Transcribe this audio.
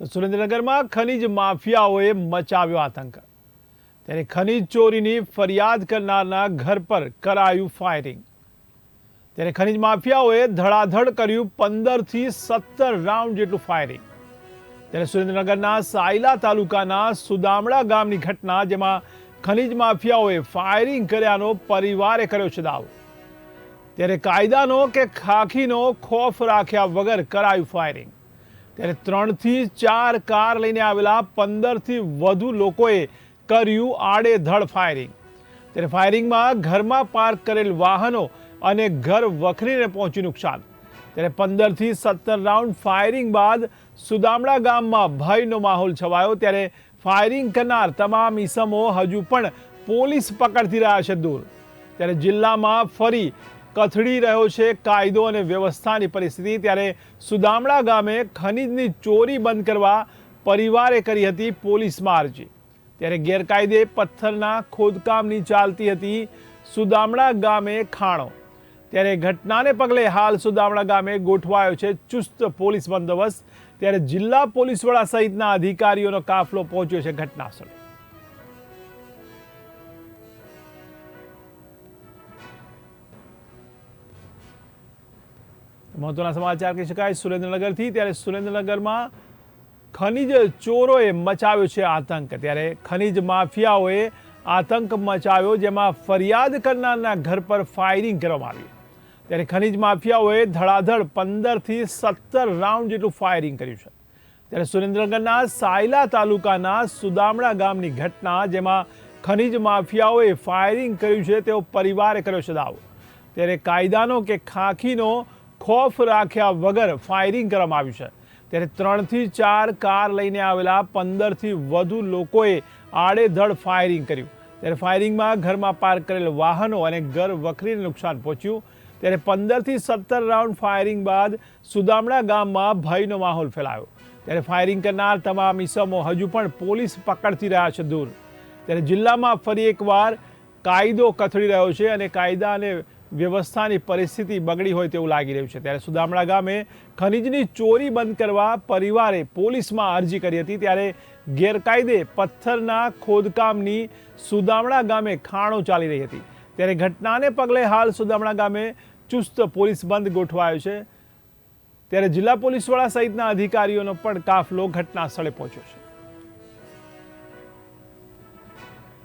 તો સુરેન્દ્રનગરમાં ખનીજ માફિયાઓએ મચાવ્યો આતંક. ત્યારે ખનીજ ચોરીની ફરિયાદ કરનારના ઘર પર કરાયું ફાયરિંગ ત્યારે ખનીજ માફિયાઓએ ધડાધડ કર્યું પંદરથી સત્તર રાઉન્ડ જેટલું ફાયરિંગ ત્યારે સુરેન્દ્રનગરના સાયલા તાલુકાના સુદામડા ગામની ઘટના, જેમાં ખનીજ માફિયાઓએ ફાયરિંગ કર્યાનો પરિવારે કર્યો છે દાવો ત્યારે કાયદાનો કે ખાખીનો ખોફ રાખ્યા વગર કરાયું ફાયરિંગ ત્યારે ત્રણથી ચાર કાર લઈને આવેલા પંદરથી વધુ લોકોએ કર્યું આડેધડ ફાયરિંગ. ત્યારે ફાયરિંગમાં ઘરમાં પાર્ક કરેલ વાહનો અને ઘર વખરીને પહોંચ્યું નુકસાન. ત્યારે પંદરથી સત્તર રાઉન્ડ ફાયરિંગ બાદ સુદામડા ગામમાં ભયનો માહોલ છવાયો. ત્યારે ફાયરિંગ કરનાર તમામ ઈસમો હજુ પણ પોલીસ પકડતી રહ્યા છે દૂર. ત્યારે જિલ્લામાં ફરી કથળી રહ્યો છે કાયદો અને વ્યવસ્થાની પરિસ્થિતિ. ત્યારે સુદામડા ગામે ખનીજની ચોરી બંધ કરવા પરિવારે કરી હતી પોલીસમાં અરજી ત્યારે ગેરકાયદે પથ્થરના ખોદકામની ચાલતી હતી સુદામડા ગામે ખાણો. ત્યારે ઘટનાને પગલે હાલ સુદામડા ગામે ગોઠવાયો છે ચુસ્ત પોલીસ બંદોબસ્ત. ત્યારે જિલ્લા પોલીસ વડા સહિતના અધિકારીઓનો કાફલો પહોંચ્યો છે ઘટના મહત્વના સમાચાર કહી શકાય, સુરેન્દ્રનગરથી ત્યારે સુરેન્દ્રનગરમાં ખનીજ ચોરોએ મચાવ્યો છે આતંક. ત્યારે ખનીજ માફિયાઓએ આતંક મચાવ્યો, જેમાં ફરિયાદ કરનારના ઘર પર ફાયરિંગ કરવામાં આવ્યું ત્યારે ખનીજ માફિયાઓએ ધડાધડ પંદરથી સત્તર રાઉન્ડ જેટલું ફાયરિંગ કર્યું છે. ત્યારે સુરેન્દ્રનગરના સાયલા તાલુકાના સુદામડા ગામની ઘટના, જેમાં ખનીજ માફિયાઓએ ફાયરિંગ કર્યું છે તેવો પરિવારે કર્યો છે દાવો. ત્યારે કાયદાનો કે ખાખીનો ખોફ રાખ્યા વગર ફાયરિંગ કરવામાં આવ્યું છે. ત્યારે ત્રણથી ચાર કાર લઈને આવેલા પંદરથી વધુ લોકોએ આડેધડ ફાયરિંગ કર્યું. ત્યારે ફાયરિંગમાં ઘરમાં પાર્ક કરેલ વાહનો અને ઘર વખરીને નુકસાન પહોંચ્યું. ત્યારે પંદરથી સત્તર રાઉન્ડ ફાયરિંગ બાદ સુદામડા ગામમાં ભયનો માહોલ ફેલાયો. ત્યારે ફાયરિંગ કરનાર તમામ ઈસમો હજુ પણ પોલીસ પકડતી રહ્યા છે દૂર. ત્યારે જિલ્લામાં ફરી એકવાર કાયદો કથળી રહ્યો છે અને કાયદા અને વ્યવસ્થાની પરિસ્થિતિ બગડી હોય તેવું લાગી રહ્યું છે. ત્યારે સુદામડા ગામે ખનીજની ચોરી બંધ કરવા પરિવારે પોલીસમાં અરજી કરી હતી. ત્યારે ગેરકાયદે પથ્થરના ખોદકામની સુદામડા ગામે ખાણો ચાલી રહી હતી. ત્યારે ઘટનાને પગલે હાલ સુદામડા ગામે ચુસ્ત પોલીસ બંધ ગોઠવાયો છે. ત્યારે જિલ્લા પોલીસ વડા સહિતના અધિકારીઓનો પણ કાફલો ઘટના સ્થળે પહોંચ્યો છે.